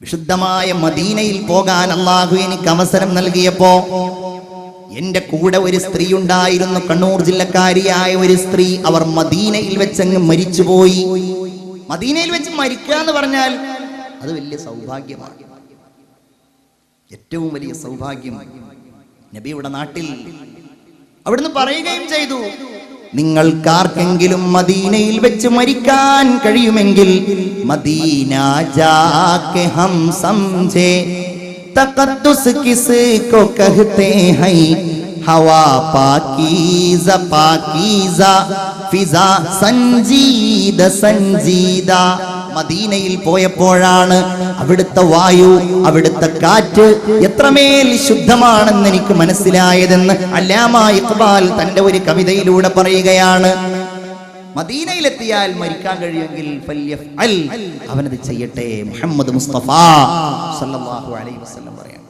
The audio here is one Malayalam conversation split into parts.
വിശുദ്ധമായ മദീനയിൽ പോകാൻ അള്ളാഹു എനിക്ക് അവസരം നൽകിയപ്പോ എന്റെ കൂടെ ഒരു സ്ത്രീ ഉണ്ടായിരുന്നു കണ്ണൂർ ജില്ലക്കാരിയായ ഒരു സ്ത്രീ അവർ മദീനയിൽ വെച്ചങ്ങ് മരിച്ചുപോയി. മദീനയിൽ വെച്ച് മരിക്കുക എന്ന് പറഞ്ഞാൽ അത് വലിയ സൗഭാഗ്യമാണ്. ഏറ്റവും വലിയ സൗഭാഗ്യം നബിയുടെ നാട്ടിൽ അവിടുന്ന് പറയുകയും ചെയ്തു. നിങ്ങൾക്കാർക്കെങ്കിലും മദീനയിൽ വെച്ച് മരിക്കാൻ കഴിയുമെങ്കിൽ മദീന ജാക്കെ ഹം. മദീനയിൽ പോയപ്പോഴാണ് അവിടുത്തെ വായു അവിടുത്തെ കാറ്റ് എത്രമേൽ ശുദ്ധമാണെന്ന് എനിക്ക് മനസ്സിലായതെന്ന് അല്ലാമ ഇക്ബാൽ തന്റെ ഒരു കവിതയിലൂടെ പറയുകയാണ്. മദീനയിലെത്തിയാൽ മരിക്കാൻ കഴിയുമെങ്കിൽ. അവനത് ചെയ്യട്ടെ മുഹമ്മദ് മുസ്തഫ സല്ലല്ലാഹു അലൈഹി വസല്ലം പറയാം.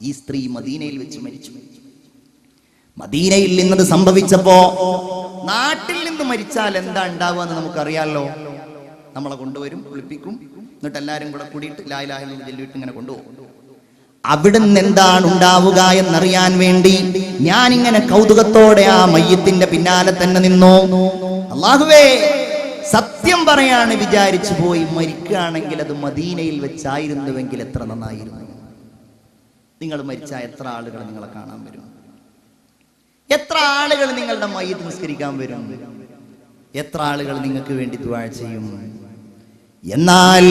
ഈ സ്ത്രീ മദീനയിൽ വെച്ച് മരിച്ചു. മദീനയിൽ നിന്നത് സംഭവിച്ചപ്പോ നാട്ടിൽ നിന്ന് മരിച്ചാൽ എന്താ ഉണ്ടാവുക എന്ന് നമുക്കറിയാലോ? നമ്മളെ കൊണ്ടുവരും കുളിപ്പിക്കും. എന്നിട്ട് എല്ലാരും കൂടെ കൂടിയിട്ട് ലായിലാഹിൽ ചെല്ലിയിട്ട് ഇങ്ങനെ കൊണ്ടുപോകും. അവിടുന്ന് എന്താണ് ഉണ്ടാവുക എന്നറിയാൻ വേണ്ടി ഞാൻ ഇങ്ങനെ കൗതുകത്തോടെ ആ മയ്യത്തിന്റെ പിന്നാലെ തന്നെ നിന്നു. അള്ളാഹുവേ സത്യം പറയാണ് വിചാരിച്ചു പോയി. മരിക്കുകയാണെങ്കിൽ അത് മദീനയിൽ വെച്ചായിരുന്നുവെങ്കിൽ എത്ര നന്നായിരുന്നു. നിങ്ങൾ മരിച്ച എത്ര ആളുകൾ നിങ്ങളെ കാണാൻ വരും? എത്ര ആളുകൾ നിങ്ങളുടെ മയ്യത്ത് നിസ്കരിക്കാൻ വരും? എത്ര ആളുകൾ നിങ്ങൾക്ക് വേണ്ടി ദുആ ചെയ്യും? എന്നാൽ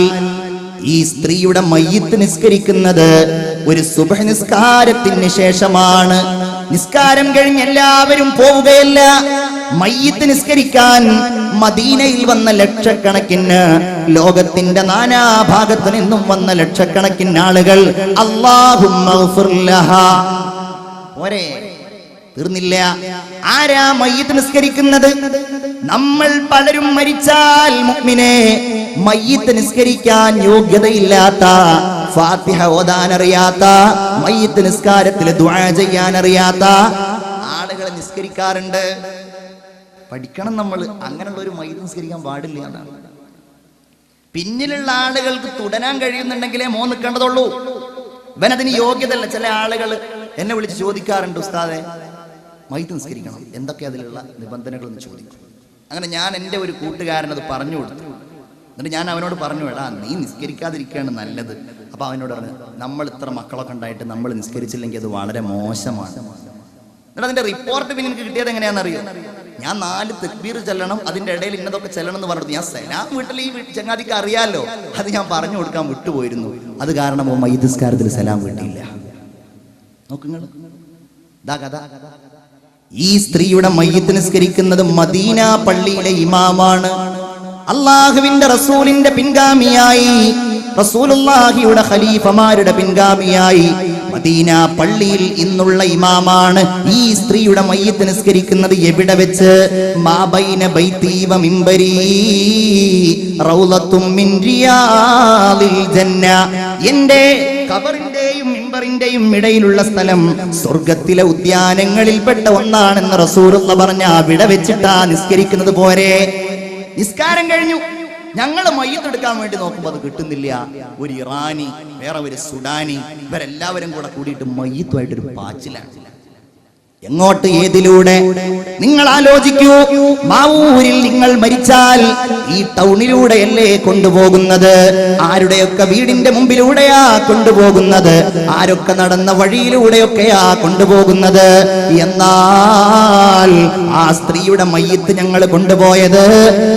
ഈ സ്ത്രീയുടെ മയ്യത്ത് നിസ്കരിക്കുന്നത് ഒരു സുബഹ നിസ്കാരത്തിന് ശേഷമാണ്. നിസ്കാരം കഴിഞ്ഞ് എല്ലാവരും പോവുകയല്ല. മയ്യത്ത് നിസ്കരിക്കാൻ മദീനയിൽ വന്ന ലക്ഷക്കണക്കിന് ലോകത്തിന്റെ നാനാഭാഗത്തു നിന്നും വന്ന ലക്ഷക്കണക്കിന് ആളുകൾ അള്ളാഹു പോരെ. തീർന്നില്ല. ആരാ മയ്യത്ത് നിസ്കരിക്കുന്നത്? നമ്മൾ പലരും മരിച്ചാൽ മുഗ്മിനെ മയ്യത്ത് നിസ്കരിക്കാൻ യോഗ്യതയില്ലാത്ത ഫാത്തിഹ ഓതാൻ അറിയാത്ത മയ്യത്ത് നിസ്കാരത്തിൽ ദുആ ചെയ്യാൻ അറിയാത്ത ആളുകളെ നിസ്കരിക്കാറുണ്ട്. പഠിക്കണം നമ്മൾ അങ്ങനെയുള്ള ഒരു മയ്യത്ത് നിസ്കരിക്കാൻ പാടില്ല എന്നാണ്. പിന്നിലുള്ള ആളുകൾക്ക് തുടരാൻ കഴിയുന്നുണ്ടെങ്കിലേ മോ നിൽക്കേണ്ടതുള്ളൂ. ഇവനതിന് യോഗ്യതല്ല ചില ആളുകൾ എന്നെ വിളിച്ച് ചോദിക്കാറുണ്ട് ഉസ്താദെ മൈത്ത് നിസ്കരിക്കണം എന്തൊക്കെ അതിലുള്ള നിബന്ധനകൾ എന്ന് ചോദിക്കും. അങ്ങനെ ഞാൻ എന്റെ ഒരു കൂട്ടുകാരൻ അത് പറഞ്ഞു കൊടുത്തു. എന്നിട്ട് ഞാൻ അവനോട് പറഞ്ഞു എടാ നീ നിസ്കരിക്കാതിരിക്കുകയാണ് നല്ലത്. അപ്പൊ അവനോട് പറഞ്ഞു നമ്മൾ ഇത്ര മക്കളൊക്കെ ഉണ്ടായിട്ട് നമ്മൾ നിസ്കരിച്ചില്ലെങ്കിൽ അത് വളരെ മോശമാണ്. എന്നിട്ട് അതിന്റെ റിപ്പോർട്ട് പിന്നെ എനിക്ക് കിട്ടിയത് എങ്ങനെയാണെന്നറിയോ? ഞാൻ നാല് തെക്ബീർ ചെല്ലണം അതിന്റെ ഇടയിൽ ഇന്നതൊക്കെ ചെല്ലണം എന്ന് പറഞ്ഞു ഞാൻ സലാം വീട്ടിൽ ഈ ചങ്ങാതിക്ക് അറിയാലോ? അത് ഞാൻ പറഞ്ഞു കൊടുക്കാൻ വിട്ടുപോയിരുന്നു. അത് കാരണം ഓ മൈദസ്കാരത്തിൽ സലാം വീട്ടിയില്ല നോക്കുങ്ങൾ ദാ കഥ. ഈ സ്ത്രീയുടെ മയ്യത്ത് നിസ്കരിക്കുന്നത് മദീന പള്ളിയിലെ ഇമാമാണ്. അള്ളാഹുവിന്റെ റസൂലിന്റെ പിൻഗാമിയായി റസൂലുള്ളാഹിയുടെ ഖലീഫമാരുടെ പിൻഗാമിയായി മദീന പള്ളിയിൽ ഇന്നുള്ള ഇമാമാണ്. ഈ സ്ത്രീയുടെ മയ്യത്ത് നിസ്കരിക്കുന്നത് എവിടെ വെച്ച്? മാബൈന ബൈതീവ മിമ്പരി റൗലത്തും മിൻ റിയാദിൽ ജന്ന. എന്റെ കബറിന്റെയും മിമ്പറിന്റെയും ഇടയിലുള്ള സ്ഥലം സ്വർഗത്തിലെ ഉദ്യാനങ്ങളിൽപ്പെട്ട ഒന്നാണെന്ന് റസൂലുള്ള പറഞ്ഞ അവിടെ വെച്ചിട്ടാ നിസ്കരിക്കുന്നത് പോരെ. നിസ്കാരം കഴിഞ്ഞു. ഞങ്ങൾ മയ്യത്തെടുക്കാൻ വേണ്ടി നോക്കുമ്പോൾ അത് കിട്ടുന്നില്ല. ഒരു ഇറാനി വേറെ ഒരു സുഡാനി ഇവരെല്ലാവരും കൂടെ കൂടിയിട്ട് മയ്യത്തുമായിട്ടൊരു പാച്ചിലാണ്. എങ്ങോട്ട് ഏതിലൂടെ? നിങ്ങൾ ആലോചിക്കൂ. മാവൂരിൽ നിങ്ങൾ മരിച്ചാൽ ഈ ടൗണിലൂടെയല്ലേ കൊണ്ടുപോകുന്നത്? ആരുടെയൊക്കെ വീടിന്റെ മുമ്പിലൂടെയാ കൊണ്ടുപോകുന്നത്? ആരൊക്കെ നടന്ന വഴിയിലൂടെയൊക്കെയാ കൊണ്ടുപോകുന്നത്? എന്നാൽ ആ സ്ത്രീയുടെ മയ്യത്ത് ഞങ്ങൾ കൊണ്ടുപോയത്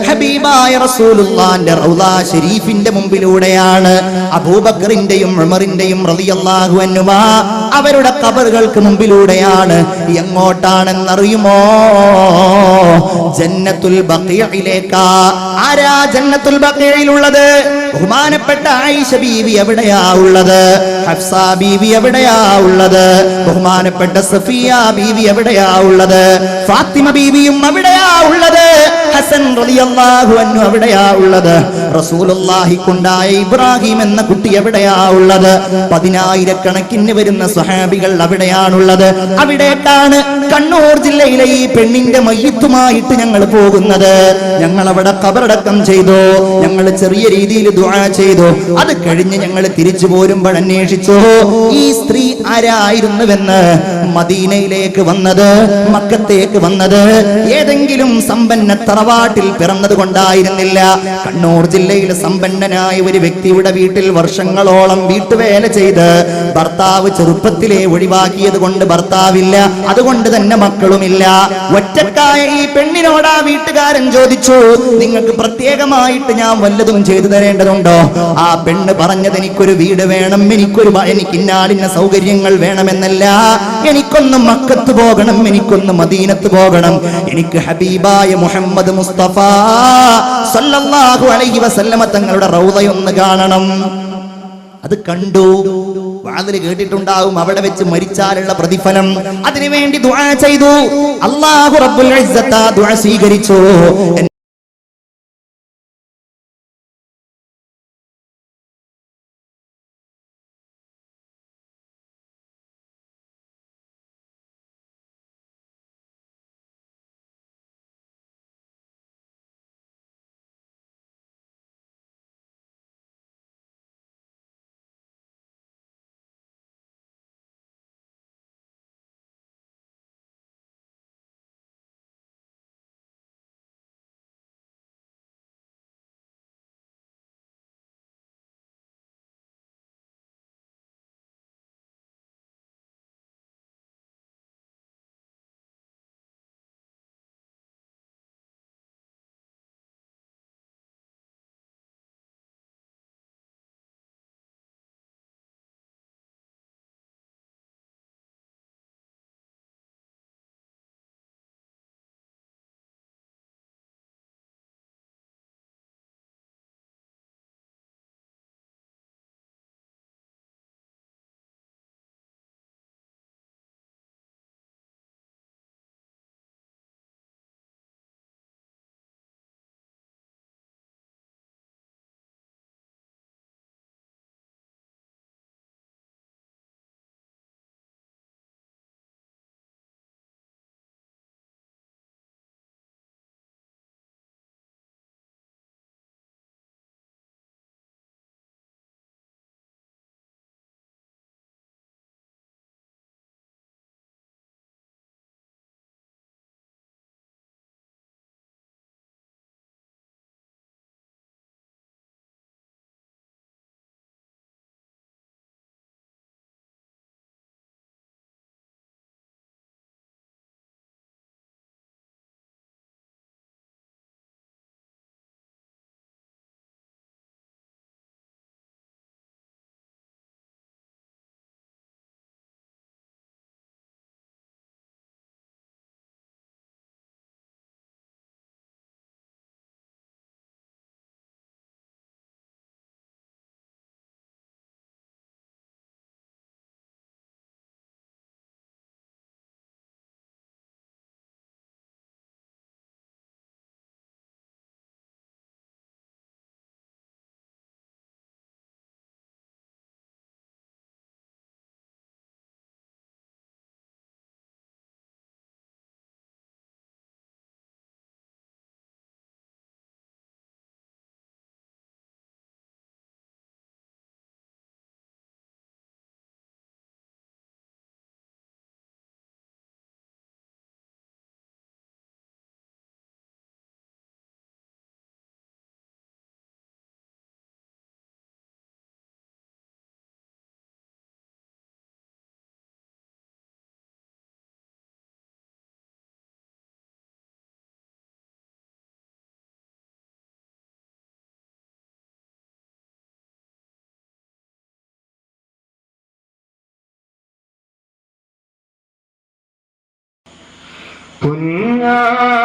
ഹബീബായ റസൂലുള്ളാന്റെ റൗദാ ഷരീഫിന്റെ മുമ്പിലൂടെയാണ്. അബൂബക്കറിന്റെയും ഉമറിന്റെയും റളിയല്ലാഹു അൻഹുമാ അവരുടെ കബറുകൾക്ക് മുമ്പിലൂടെയാണ് എങ്ങോട്ടാണെന്നറിയുമോ? ജന്നത്തുൽ ബക്കിയയിലേക്കാ ആരാ ജന്നത്തുൽ ബഖീഇലുള്ളത് ബഹുമാനപ്പെട്ട ആയിഷ ബീവി എവിടെയാ ഉള്ളത്? ഹഫ്സ ബീവി എവിടെയാ ഉള്ളത്? ബഹുമാനപ്പെട്ട സഫിയ ബീവി എവിടെയാ ഉള്ളത്? ഫാത്തിമ ബീവിയും എവിടെയാ ഉള്ളത്? ഹസൻ റളിയല്ലാഹു അൻഹു എവിടെയാ ഉള്ളത്? റസൂലുള്ളാഹിക്കുണ്ടായ ഇബ്രാഹിം എന്ന കുട്ടി എവിടെയാ ഉള്ളത്? പതിനായിരക്കണക്കിന് വരുന്ന സ്വഹാബികൾ അവിടെയാണുള്ളത്. അവിടേക്കാണ് കണ്ണൂർ ജില്ലയിലെ ഈ പെണ്ണിന്റെ മയ്യത്തുമായിട്ട് ഞങ്ങൾ പോകുന്നത്. ഞങ്ങൾ അവിടെ കബറടക്കം ചെയ്തു. ഞങ്ങൾ ചെറിയ രീതിയിൽ ചെയ്തു. അത് കഴിഞ്ഞ് ഞങ്ങൾ തിരിച്ചു പോരുമ്പോൾ അന്വേഷിച്ചു. ഈ സ്ത്രീ ആരായിരുന്നുവെന്ന് മദീനയിലേക്ക് വന്നത് മക്കത്തേക്ക് വന്നത്. ഏതെങ്കിലും സമ്പന്ന തറവാട്ടിൽ പിറന്നത് കൊണ്ടായിരുന്നില്ല കണ്ണൂർ ജില്ലയിലെ സമ്പന്നനായ ഒരു വ്യക്തിയുടെ വീട്ടിൽ വർഷങ്ങളോളം വീട്ടുവേല ചെയ്ത് ഭർത്താവ് ചെറുപ്പത്തിലെ ഒഴിവാക്കിയത് കൊണ്ട് ഭർത്താവില്ല. അതുകൊണ്ട് തന്നെ മക്കളുമില്ല. ഒറ്റക്കായ ഈ പെണ്ണിനോടാ വീട്ടുകാരൻ ചോദിച്ചു നിങ്ങൾക്ക് പ്രത്യേകമായിട്ട് ഞാൻ വല്ലതും ചെയ്തു തരേണ്ടതുണ്ടോ ആ പെണ്ണ് പറഞ്ഞത് എനിക്കൊരു വീട് വേണം എനിക്കൊരു എനിക്ക് ഇന്നാളിന്ന സൗകര്യങ്ങൾ വേണമെന്നല്ല. എനിക്കൊന്ന് മക്കത്ത് പോകണം എനിക്കൊന്ന് മദീനത്ത് പോകണം. എനിക്ക് ഹബീബായ മുഹമ്മദ് മുസ്തഫ സല്ലല്ലാഹു അലൈഹി വസല്ലമ തങ്ങളുടെ റൗദയൊന്ന് കാണണം. അത് കണ്ടു. വാതിൽ കേട്ടിട്ടുണ്ടാവും. അവിടെ വെച്ച് മരിച്ചാലുള്ള പ്രതിഫലം. അതിനുവേണ്ടി ദുആ ചെയ്തു. അള്ളാഹു റബ്ബുൽ ഇസ്സത്ത് ദുആ സ്വീകരിച്ചു.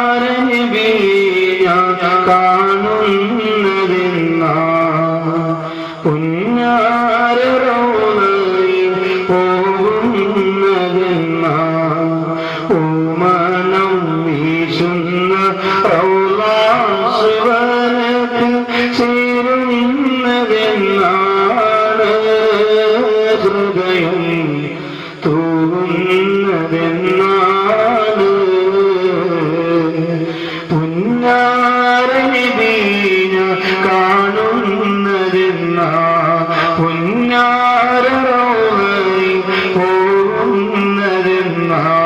പുഞ്ഞാരനിബിയ കാണുന്നതെന്ന പുഞ്ഞാരറോണയിൽ പോകുന്നതെന്ന ഓമനം വീശുന്ന റൗലാശിവനത്തിൽ ചേരുന്നതെന്നാണ് ഹൃദയം തൂങ്ങുന്നതെന്നാണ് പോകുന്നതെന്ന